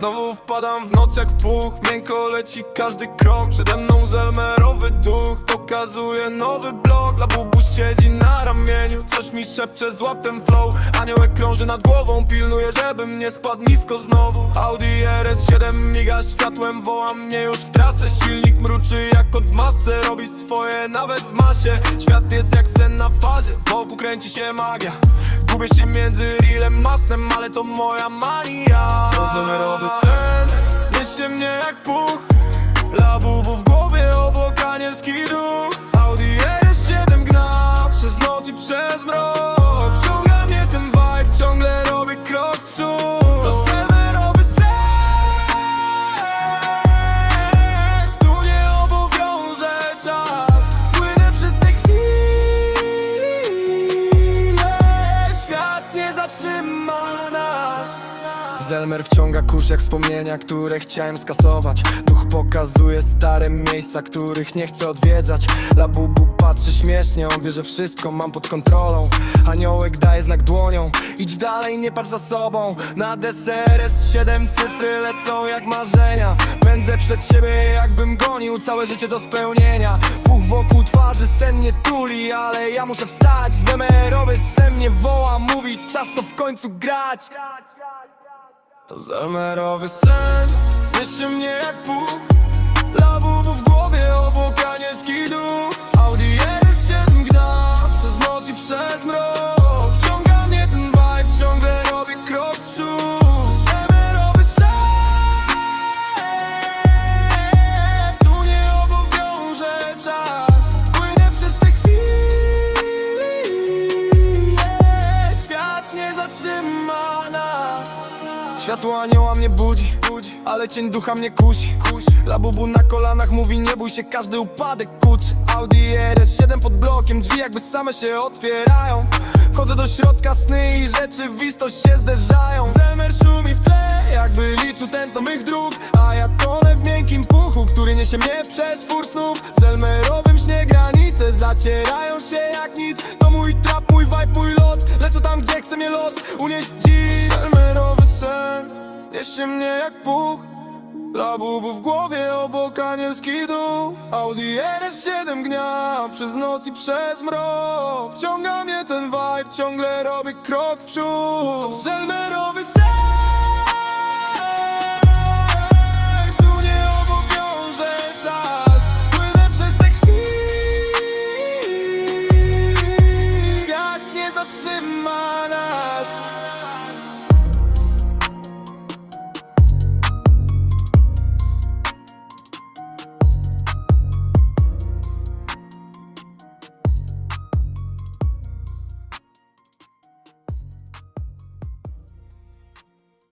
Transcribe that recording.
Znowu wpadam w noc jak w puch. Miękko leci każdy krok. Przede mną zelmerowy duch. Pokazuje nowy blok. Labubu siedzi na ramieniu. Coś mi szepcze, złap ten flow. Aniołek krąży nad głową. Pilnuje, żebym nie spadł nisko znowu. Audi RS7 miga światłem. Woła mnie już w trasę. Silnik mruczy jak kot w masce. Robi swoje nawet w masie. Świat jest jak sen na fazie. Wokół kręci się magia Gubię się między reelem mastem Ale to moja mania. To zamiarowy sen Niesie mnie Zelmer wciąga kurz jak wspomnienia, które chciałem skasować. Duch pokazuje stare miejsca, których nie chcę odwiedzać. Labubu patrzy śmiesznie, on wie, że wszystko mam pod kontrolą. Aniołek daje znak dłonią, idź dalej, nie patrz za sobą. Na DSRS 7 cyfry lecą jak marzenia. Pędzę przed siebie jakbym gonił całe życie do spełnienia. Puch wokół twarzy, sen mnie tuli, ale ja muszę wstać. Zwemerowy sen mnie woła, mówi czas to w końcu grać to zelmerowy sen. Niesie mnie jak puch. Labubu w głowie obok anielski duch Audi RS7 gna. Przez noc i przez mrok. Wciąga mnie ten vibe Ciągle robię krok w przód. Zelmerowy sen. Tu nie obowiąże czas. Płynę przez te chwile. Świat nie zatrzyma nas Światło anioła mnie budzi, Ale cień ducha mnie kusi, Labubu na kolanach mówi nie bój się Każdy upadek kuczy. Audi RS7 pod blokiem Drzwi jakby same się otwierają. Wchodzę do środka sny i rzeczywistość się zderzają. Zemer szumi w tle Jakby liczył tętno mych dróg. A ja tonę w miękkim puchu Który niesie mnie przez twór snów. W zelmerowym śnie granice Zacierają się jak nic. To mój trap, mój vibe, mój lot. Lecę tam gdzie chce mnie los Unieść dziś jeszcze mnie jak Bóg Labubu w głowie obok anielski dół Audi RS7 gnia Przez noc i przez mrok. Ciąga mnie ten vibe Ciągle robię krok w przód. To selmerowy sen Tu nie obowiąże czas. Płynę przez te chwile. Świat nie zatrzyma nas.